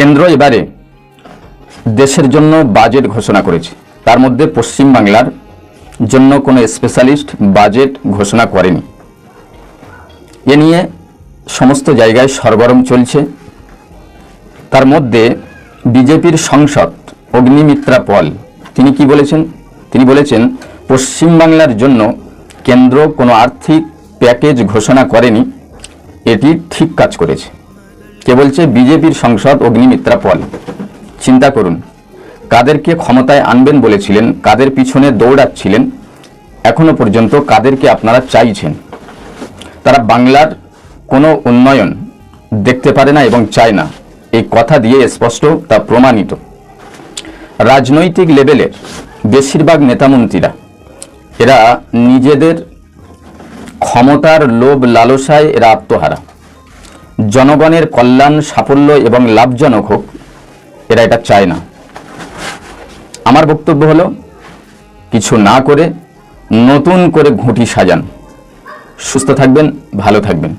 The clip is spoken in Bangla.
কেন্দ্র এবারে দেশের জন্য বাজেট ঘোষণা করেছে। তার মধ্যে পশ্চিমবাংলার জন্য কোনো স্পেশালিস্ট বাজেট ঘোষণা করেনি। এ নিয়ে সমস্ত জায়গায় সরগরম চলছে। তার মধ্যে বিজেপির সংসদ অগ্নিমিত্রা পল, তিনি কি বলেছেন? তিনি বলেছেন পশ্চিমবাংলার জন্য কেন্দ্র কোনো আর্থিক প্যাকেজ ঘোষণা করেনি, এটি ঠিক কাজ করেছে। কে বলছে, বিজেপির সংসদ অগ্নিমিত্রা পল চিন্তা করুন, কাদেরকে ক্ষমতায় আনবেন বলেছিলেন, কাদের পিছনে দৌড়াচ্ছিলেন, এখনও পর্যন্ত কাদেরকে আপনারা চাইছেন? তারা বাংলার কোনো উন্নয়ন দেখতে পারে না এবং চায় না। এই কথা দিয়ে স্পষ্ট, তা প্রমাণিত। রাজনৈতিক লেভেলের বেশিরভাগ নেতামন্ত্রীরা, এরা নিজেদের ক্ষমতার লোভ লালসায় এরা আত্মহারা। জনগণের কল্যাণ, সাফল্য এবং লাভজনক হোক, এরা এটা চায় না। আমার বক্তব্য হলো, কিছু না করে নতুন করে ঘুঁটি সাজান। সুস্থ থাকবেন, ভালো থাকবেন।